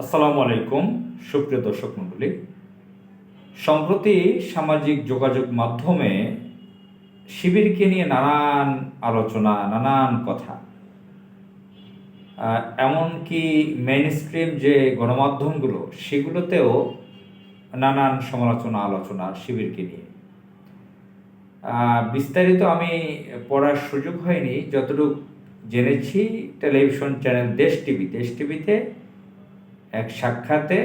আসসালামু আলাইকুম, সুপ্রিয় দর্শক মণ্ডলী। সম্প্রতি সামাজিক যোগাযোগ মাধ্যমে শিবিরকে নিয়ে নানান আলোচনা, নানান কথা। এমনকি মেইন স্ট্রিম যে গণমাধ্যমগুলো, সেগুলোতেও নানান সমালোচনা, আলোচনা শিবিরকে নিয়ে। বিস্তারিত আমি পড়ার সুযোগ হয়নি, যতটুকু জেনেছি টেলিভিশন চ্যানেল দেশ টিভি দেশ টিভিতে এক সাক্ষাতে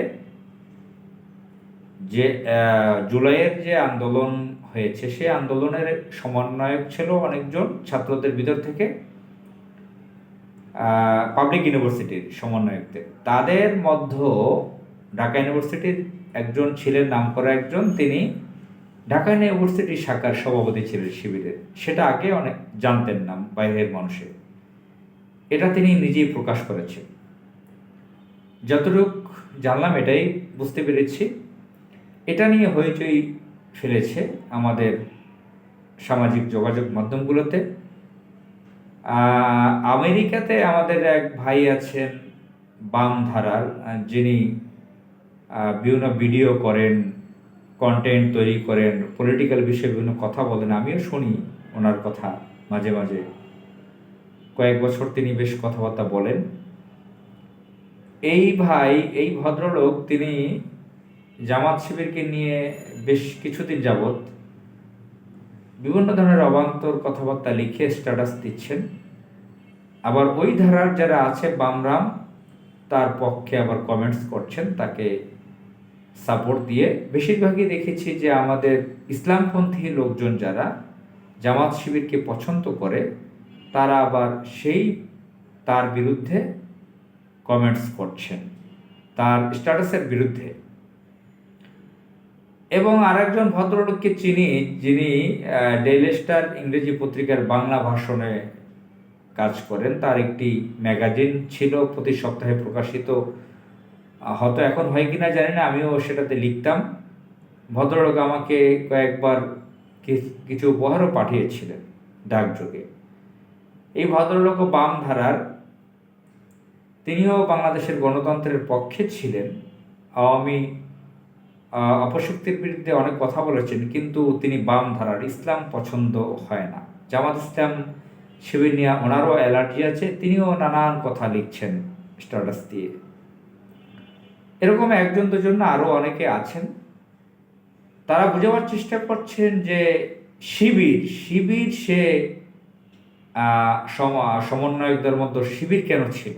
যে জুলাইয়ের যে আন্দোলন হয়েছে, সে আন্দোলনের সমন্বয়ক ছিল অনেকজন ছাত্রদের ভিতর থেকে পাবলিক ইউনিভার্সিটির সমন্বয়কদের। তাদের মধ্য ঢাকা ইউনিভার্সিটির একজন ছিলেন, নাম করা একজন, তিনি ঢাকা ইউনিভার্সিটি শাখার সভাপতি ছিলেন শিবিরের। সেটা আগে অনেক জানতেন না বাইরের মানুষে এটা তিনি নিজেই প্রকাশ করেছেন। যতটুক জানলাম এটাই বুঝতে পেরেছি। এটা নিয়ে হইচই ফেলেছে আমাদের সামাজিক যোগাযোগ মাধ্যমগুলোতে। আমেরিকাতে আমাদের এক ভাই আছেন, বাম ধারার, যিনি বিভিন্ন ভিডিও করেন কন্টেন্ট তৈরি করেন পলিটিক্যাল বিষয়ে বিভিন্ন কথা বলেন, আমিও শুনি ওনার কথা মাঝে মাঝে। কয়েক বছর তিনি বেশ কথাবার্তা বলেন। এই ভাই, এই ভদ্রলোক, তিনি জামাত শিবিরকে নিয়ে বেশ কিছুদিন যাবৎ বিভিন্ন ধরনের অবান্তর কথাবার্তা লিখে স্ট্যাটাস দিচ্ছেন। আবার ওই ধারার যারা আছে, বামরাম, তার পক্ষে আবার কমেন্টস করছেন, তাকে সাপোর্ট দিয়ে। বেশিরভাগই দেখেছি যে আমাদের ইসলামপন্থী লোকজন যারা জামাত শিবিরকে পছন্দ করে, তারা আবার সেই তার বিরুদ্ধে কমেন্টস করছেন। তার স্ট্যাটাসের বিরুদ্ধে। এবং আরেকজন ভদ্রলোককে চিনি, যিনি ডেইলি স্টার ইংরেজি পত্রিকার বাংলা ভাষণে কাজ করেন, তার একটি ম্যাগাজিন ছিল প্রতি সপ্তাহে প্রকাশিত। হয়তো এখন হয় কি না জানি না, আমিও সেটাতে লিখতাম। ভদ্রলোক আমাকে কয়েকবার কিছু উপহারও পাঠিয়েছিলেন ডাকযোগে। এই ভদ্রলোক বাম ধারার তিনিও বাংলাদেশের গণতন্ত্রের পক্ষে ছিলেন। আওয়ামী অপশক্তির বিরুদ্ধে অনেক কথা বলেছেন, কিন্তু তিনি বাম ধারার ইসলাম পছন্দ হয় না। জামাত ইসলাম শিবির নিয়ে ওনারও অ্যালার্জি আছে, তিনিও নানান কথা লিখছেন স্ট্যাটাস দিয়ে এরকম একজন দুজন আরও অনেকে আছেন। তারা বোঝাবার চেষ্টা করছেন যে শিবির শিবির সে সম- সমন্বয়কদের মধ্যে শিবির কেন ছিল?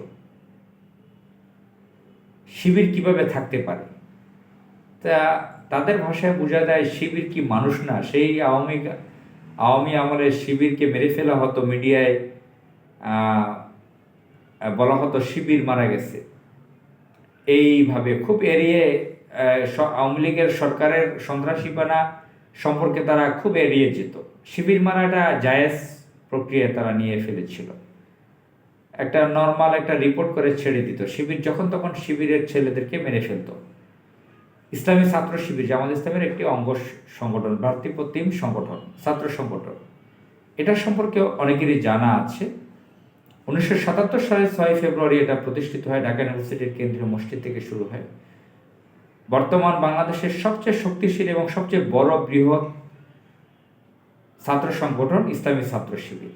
শিবির কীভাবে থাকতে পারে? তা তাদের ভাষায় বোঝা যায় শিবির কি মানুষ না। সেই আওয়ামী আওয়ামী আমলে শিবিরকে মেরে ফেলা হতো মিডিয়ায় বলা হতো শিবির মারা গেছে। এইভাবে খুব এড়িয়ে আওয়ামী লীগের সরকারের সন্ত্রাসীপানা সম্পর্কে তারা খুব এড়িয়ে যেত। শিবির মারাটা জায়েজ প্রক্রিয়া তারা নিয়ে ফেলেছিল। একটা নর্মাল একটা রিপোর্ট করে ছেড়ে দিত। শিবির যখন তখন শিবিরের ছেলেদেরকে মেরে ফেলতো। ইসলামী ছাত্র শিবির, জামাত ইসলামের একটি অঙ্গ সংগঠন ভ্রাতৃপ্রতিম সংগঠন, ছাত্র সংগঠন। এটা সম্পর্কে অনেকেরই জানা আছে। উনিশশো সাতাত্তর সালে ছয় ফেব্রুয়ারি এটা প্রতিষ্ঠিত হয়, ঢাকা ইউনিভার্সিটির কেন্দ্রীয় মসজিদ থেকে শুরু হয়। বর্তমান বাংলাদেশের সবচেয়ে শক্তিশালী এবং সবচেয়ে বড় বৃহৎ ছাত্র সংগঠন ইসলামী ছাত্র শিবির।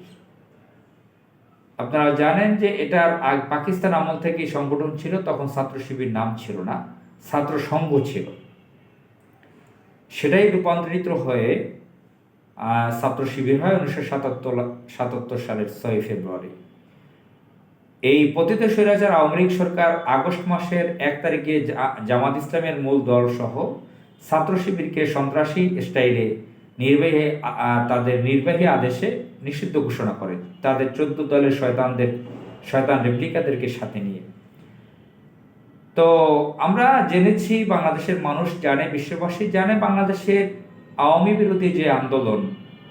আপনারা জানেন যে এটার আগ পাকিস্তান আমল থেকে সংগঠন ছিল, তখন ছাত্র শিবির নাম ছিল না, ছাত্র সংঘ ছিল। সেটাই রূপান্তরিত হয়ে ছাত্র শিবির হয় উনিশশো সাতাত্তর সাতাত্তর সালের ছয় ফেব্রুয়ারি। এই পতিত স্বৈরাচার আওয়ামী লীগ সরকার আগস্ট মাসের এক তারিখে জামাত ইসলামের মূল দল সহ ছাত্র শিবিরকে সন্ত্রাসী স্টাইলে নির্বাহী তাদের নির্বাহী আদেশে নিষিদ্ধ ঘোষণা করে তাদের চোদ্দ দলের শয়তানদের, শয়তান রেপ্লিকাদেরকে সাথে নিয়ে। তো আমরা জেনেছি বাংলাদেশের মানুষ জানে, বিশ্ববাসী জানে বাংলাদেশের আওয়ামী বিরোধী যে আন্দোলন,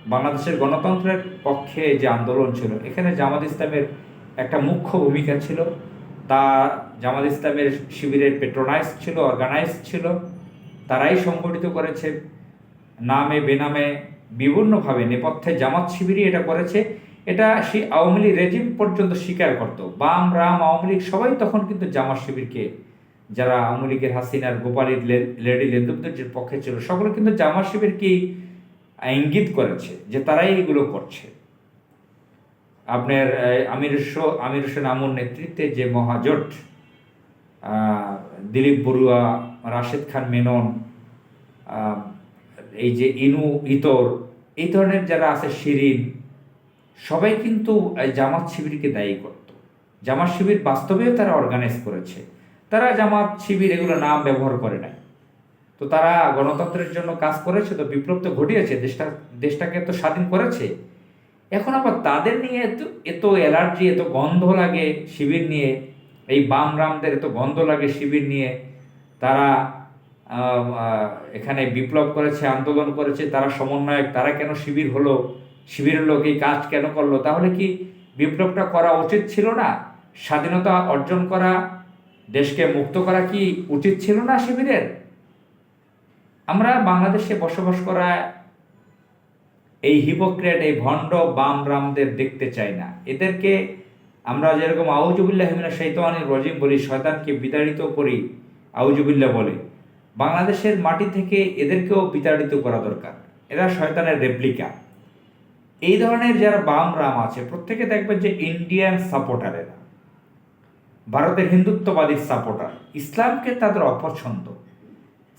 বাংলাদেশের গণতন্ত্রের পক্ষে যে আন্দোলন ছিল। এখানে জামাত ইসলামের একটা মুখ্য ভূমিকা ছিল। তা জামাত ইসলামের শিবিরের পেট্রোনাইজ ছিল অর্গানাইজ ছিল। তারাই সংগঠিত করেছে। নামে, বেনামে বিভিন্নভাবে নেপথ্যে জামাত শিবিরই এটা করেছে। এটা সেই আওয়ামী লীগ রেজিম পর্যন্ত স্বীকার করত। বাম, রাম, আওয়ামী লীগ সবাই তখন কিন্তু জামাত শিবিরকে, যারা আওয়ামী লীগের হাসিনার গোপালীর লেডি লেন্দুবদের পক্ষে ছিল, সকলে কিন্তু জামাত শিবিরকেই ইঙ্গিত করেছে যে তারাই এগুলো করছে। আপনার আমির আমির হোসেন আমুর নেতৃত্বে যে মহাজোট দিলীপ বড়ুয়া, রাশেদ খান মেনন এই যে ইনু, ইতর, এই ধরনের যারা আছে শিরিন, সবাই কিন্তু এই জামাত শিবিরকে দায়ী করত। জামাত শিবির বাস্তবেও তারা অর্গানাইজ করেছে। তারা জামাত শিবির এগুলো নাম ব্যবহার করে নাই। তো তারা গণতন্ত্রের জন্য কাজ করেছে, তো বিপ্লব তো ঘটিয়েছে, দেশটা, দেশটাকে তো স্বাধীন করেছে। এখন আবার তাদের নিয়ে এত এত অ্যালার্জি এত গন্ধ লাগে শিবির নিয়ে, এই বাম রামদের এত গন্ধ লাগে শিবির নিয়ে, তারা এখানে বিপ্লব করেছে, আন্দোলন করেছে, তারা সমন্বয়ক, তারা কেন শিবির হলো? শিবিরের লোক এই কাজ কেন করল? তাহলে কি বিপ্লবটা করা উচিত ছিল না? স্বাধীনতা অর্জন করা, দেশকে মুক্ত করা কি উচিত ছিল না শিবিরের? আমরা বাংলাদেশে বসবাস করা এই হিপোক্রেট এই ভণ্ড বাম রামদের দেখতে চাই না। এদেরকে আমরা যেরকম আউজুবিল্লাহ হিমিনা শৈতানির রজিম বলি, শয়তানকে বিতাড়িত করি আউজুবিল্লাহ বলে। বাংলাদেশের মাটি থেকে এদেরকেও বিতাড়িত করা দরকার। এরা শয়তানের রেপ্লিকা এই ধরনের যারা বাম রাম আছে, প্রত্যেকে দেখবেন যে ইন্ডিয়ান সাপোর্টার এরা। ভারতের হিন্দুত্ববাদী সাপোর্টার ইসলামকে তাদের অপছন্দ।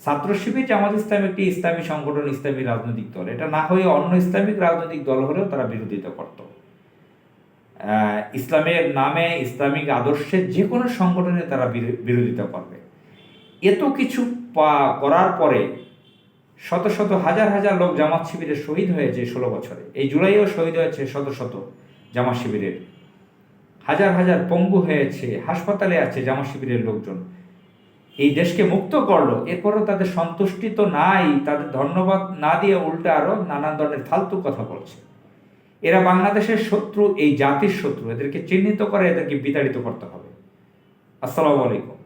ছাত্র শিবির জামাত ইসলাম একটি ইসলামী সংগঠন, ইসলামী রাজনৈতিক দল। এটা না হয়ে অন্য ইসলামিক রাজনৈতিক দল হলেও তারা বিরোধিতা করত। ইসলামের নামে, ইসলামিক আদর্শের যে কোনো সংগঠনে তারা বিরো- বিরোধিতা করবে। এত কিছু পা- করার পরে শত শত হাজার হাজার লোক জামাত শিবিরে শহীদ হয়েছে ষোলো বছরে। এই জুলাইও শহীদ হয়েছে শত শত জামাত শিবিরের। হাজার হাজার পঙ্গু হয়েছে, হাসপাতালে আছে জামাত শিবিরের লোকজন। এই দেশকে মুক্ত করল, এরপরও তাদের সন্তুষ্টি তো নাই, তাদের ধন্যবাদ না দিয়ে উল্টা আরও নানান ধরনের ফালতু কথা বলছে। এরা বাংলাদেশের শত্রু, এই জাতির শত্রু, এদেরকে চিহ্নিত করে এদেরকে বিতাড়িত করতে হবে। আসসালামু আলাইকুম।